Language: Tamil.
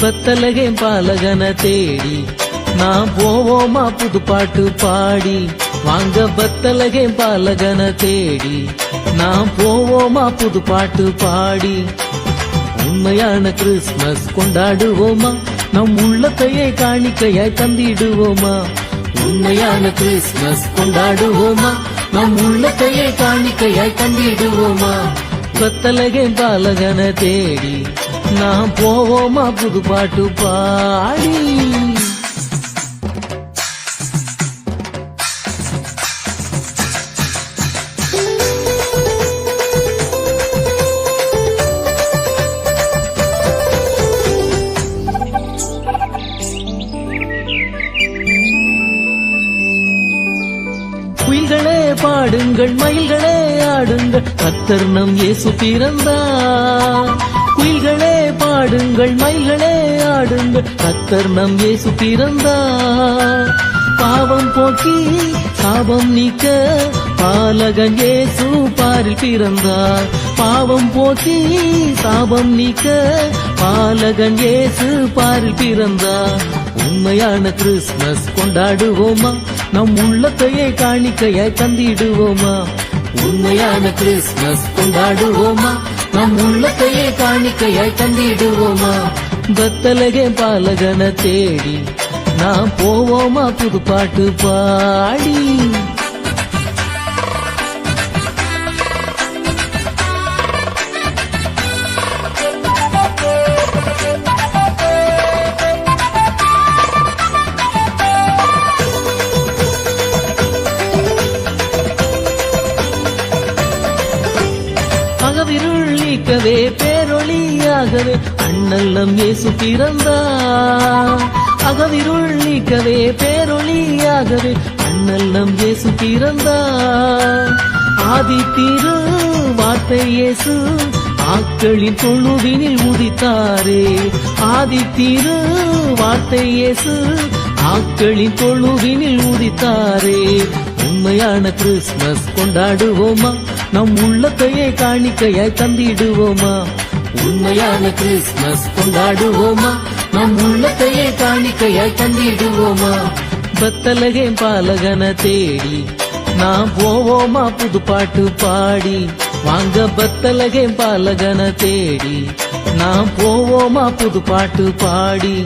பத்தலகே பாலகன தேடி. நான் போவோமா புது பாட்டு பாடி. வாங்க பத்தலகே பாலகன தேடி. நான் போவோமா புது பாட்டு பாடி. உண்மையான கிறிஸ்மஸ் கொண்டாடுவோமா? நம் உள்ளத்தையே காணிக்கையாய் தந்திடுவோமா? உண்மையான கிறிஸ்மஸ் கொண்டாடுவோமா? நம் உள்ளத்தையே காணிக்கையாய் தந்திடுவோமா? பத்தலகே பாலகன தேடி. நான் போவோமா புது பாட்டு பாடி. குயில்களே பாடுங்கள் மயில்களே ஆடுங்கள் கத்தர் நம் இயேசு பிறந்தா குயில்கள் ஆடுங்கள் மயில்களே ஆடுங்கள். கத்தர் நம் இயேசு பிறந்தார். பாவம் போக்கி சாபம் நீக்க பாலகன் இயேசு பாரில் பிறந்தார். பாவம் போக்கி சாபம் நீக்க பாலகன் இயேசு பாரில் பிறந்தார். உண்மையான கிறிஸ்மஸ் கொண்டாடுவோமா? நம் உள்ளத்தையே காணிக்கையாய் தந்திடுவோமா? உண்மையான கிறிஸ்மஸ் கொண்டாடுவோமா? நம் உள்ளத்தையே காணிக்கையாய் தந்திடுவோமா? பத்தலகே பாலகன தேடி நான் போவோமா? புதுப்பாட்டு பாடி. அகவிருள் நீக்கவே பேரொளியாகவே அண்ணல் நம் இயேசு பிறந்தார். அகவிருள் நீக்கவே பேரொளியாகவே அண்ணல்லம் இயேசு பிறந்தார். ஆதி திரு வார்த்தை இயேசு ஆக்களின் தொழுவினில் உதித்தாரே. ஆதி திரு வார்த்தை இயேசு ஆக்களின் தொழுவினில் உதித்தாரே. உண்மையான கிறிஸ்மஸ் கொண்டாடுவோமா? நம் உள்ளத்தையே காணிக்கையாய் தந்திடுவோமா? உண்மையான கிறிஸ்மஸ் கொண்டாடுவோமா? நம் உள்ளத்தையே காணிக்கையாய் தந்திடுவோமா? பத்தலகே பாலகன தேடி நாம் போவோமா? புது பாட்டு பாடி வாங்க பத்தலகே பாலகன தேடி நாம் போவோமா? புது பாட்டு பாடி